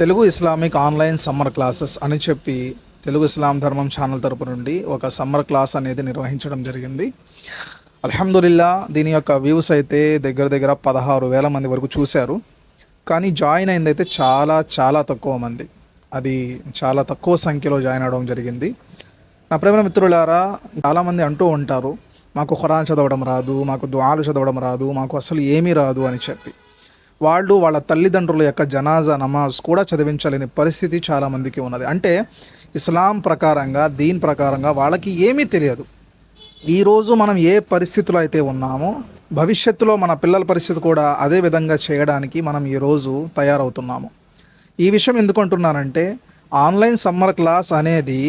Telugu Islamic online summer classes అని చెప్పి తెలుగు ఇస్లాం ధర్మం ఛానల్ తరపు నుండి ఒక సమ్మర్ క్లాస్ అనేది నిర్వహించడం జరిగింది. అల్హమ్దుల్లా దీని యొక్క వ్యూస్ అయితే దగ్గర దగ్గర పదహారు వేల మంది వరకు చూశారు. కానీ జాయిన్ అయింది అయితే చాలా చాలా తక్కువ మంది. అది చాలా తక్కువ సంఖ్యలో జాయిన్ అవడం జరిగింది. నా ప్రేమ మిత్రులారా చాలామంది అంటూ ఉంటారు మాకు ఖురాన్ చదవడం రాదు మాకు దుఆలు చదవడం రాదు మాకు అసలు ఏమీ రాదు అని చెప్పి. వాళ్ళు వాళ్ళ తల్లిదండ్రుల యొక్క జనాజా నమాజ్ కూడా చదివించలేని పరిస్థితి చాలామందికి ఉన్నది. అంటే ఇస్లాం ప్రకారంగా దీన్ ప్రకారంగా వాళ్ళకి ఏమీ తెలియదు. ఈరోజు మనం ఏ పరిస్థితిలో అయితే ఉన్నామో భవిష్యత్తులో మన పిల్లల పరిస్థితి కూడా అదే విధంగా చేయడానికి మనం ఈరోజు తయారవుతున్నాము. ఈ విషయం ఎందుకు అంటున్నానంటే ఆన్లైన్ సమ్మర్ క్లాస్ అనేది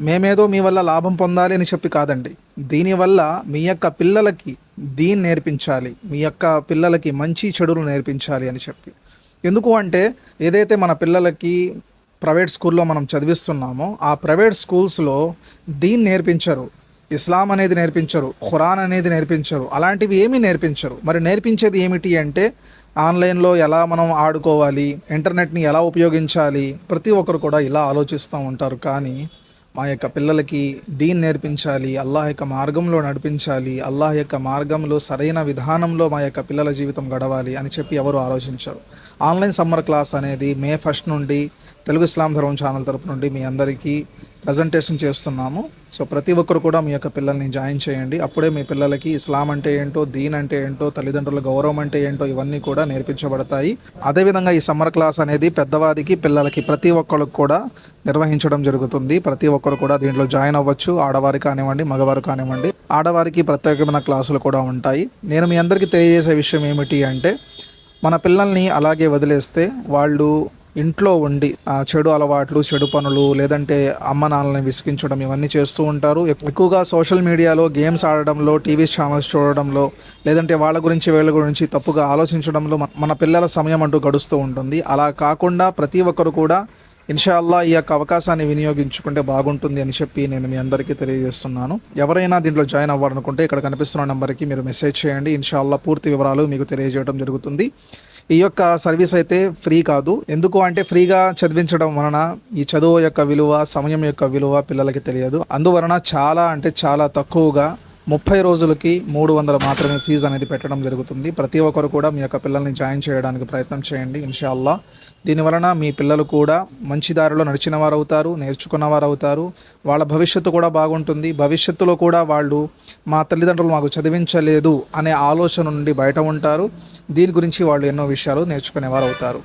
మేమేదో మీ వల్ల లాభం పొందాలి అని చెప్పి కాదండి. దీనివల్ల మీ యొక్క పిల్లలకి దీన్ని నేర్పించాలి. మీ యొక్క పిల్లలకి మంచి చెడులు నేర్పించాలి అని చెప్పి. ఎందుకు అంటే ఏదైతే మన పిల్లలకి ప్రైవేట్ స్కూల్లో మనం చదివిస్తున్నామో ఆ ప్రైవేట్ స్కూల్స్లో దీన్ని నేర్పించరు. ఇస్లాం అనేది నేర్పించరు. ఖురాన్ అనేది నేర్పించరు. అలాంటివి ఏమీ నేర్పించరు. మరి నేర్పించేది ఏమిటి అంటే ఆన్లైన్లో ఎలా మనం ఆడుకోవాలి ఇంటర్నెట్ని ఎలా ఉపయోగించాలి ప్రతి ఒక్కరు కూడా ఇలా ఆలోచిస్తూ ఉంటారు. కానీ మా యొక్క పిల్లలకి దీన్ నేర్పించాలి అల్లాహ్ యొక్క మార్గంలో నడిపించాలి అల్లాహ్ యొక్క మార్గంలో సరైన విధానంలో మా యొక్క పిల్లల జీవితం గడవాలి అని చెప్పి ఎవరు ఆలోచించారు. ఆన్లైన్ సమ్మర్ క్లాస్ అనేది మే ఫస్ట్ నుండి తెలుగు ఇస్లాం ధర్మం ఛానల్ తరపు నుండి మీ అందరికీ ప్రజెంటేషన్ చేస్తున్నాము. సో ప్రతి ఒక్కరు కూడా మీ యొక్క పిల్లల్ని జాయిన్ చేయండి. అప్పుడే మీ పిల్లలకి ఇస్లాం అంటే ఏంటో దీన్ అంటే ఏంటో తల్లిదండ్రుల గౌరవం అంటే ఏంటో ఇవన్నీ కూడా నేర్పించబడతాయి. అదేవిధంగా ఈ సమ్మర్ క్లాస్ అనేది పెద్దవారికి పిల్లలకి ప్రతి ఒక్కరికి కూడా నిర్వహించడం జరుగుతుంది. ప్రతి ఒక్కరు కూడా దీంట్లో జాయిన్ అవ్వచ్చు. ఆడవారు కానివ్వండి మగవారు కానివ్వండి ఆడవారికి ప్రత్యేకమైన క్లాసులు కూడా ఉంటాయి. నేను మీ అందరికీ తెలియజేసే విషయం ఏమిటి అంటే మన పిల్లల్ని అలాగే వదిలేస్తే వాళ్ళు ఇంట్లో ఉండి చెడు అలవాట్లు చెడు పనులు లేదంటే అమ్మ నాన్నని విసిగించడం ఇవన్నీ చేస్తూ ఉంటారు. ఎక్కువగా సోషల్ మీడియాలో గేమ్స్ ఆడడంలో టీవీ ఛానల్స్ చూడడంలో లేదంటే వాళ్ళ గురించి వీళ్ళ గురించి తప్పుగా ఆలోచించడంలో మన- మన పిల్లల సమయం అంటూ గడుస్తూ ఉంటుంది. అలా కాకుండా ప్రతి ఒక్కరు కూడా ఇన్షాల్లా ఈ యొక్క అవకాశాన్ని వినియోగించుకుంటే బాగుంటుంది అని చెప్పి నేను మీ అందరికీ తెలియజేస్తున్నాను. ఎవరైనా దీంట్లో జాయిన్ అవ్వాలనుకుంటే ఇక్కడ కనిపిస్తున్న నెంబర్కి మీరు మెసేజ్ చేయండి. ఇన్షాల్లా పూర్తి వివరాలు మీకు తెలియజేయడం జరుగుతుంది. ఈ యొక్క సర్వీస్ అయితే ఫ్రీ కాదు. ఎందుకు అంటే ఫ్రీగా చదివించడం వలన ఈ చదువు యొక్క విలువ సమయం యొక్క విలువ పిల్లలకి తెలియదు. అందువలన చాలా అంటే చాలా తక్కువగా ముప్పై రోజులకి మూడు వందలు మాత్రమే ఫీజు అనేది పెట్టడం జరుగుతుంది. ప్రతి ఒక్కరు కూడా మీ యొక్క పిల్లల్ని జాయిన్ చేయడానికి ప్రయత్నం చేయండి ఇన్షాల్లా దీనివలన మీ పిల్లలు కూడా మంచి దారిలో నడిచిన వారు అవుతారు నేర్చుకున్న వారు అవుతారు వాళ్ళ భవిష్యత్తు కూడా బాగుంటుంది. భవిష్యత్తులో కూడా వాళ్ళు మా తల్లిదండ్రులు మాకు చదివించలేదు అనే ఆలోచన నుండి బయట ఉంటారు. దీని గురించి వాళ్ళు ఎన్నో విషయాలు నేర్చుకునేవారు అవుతారు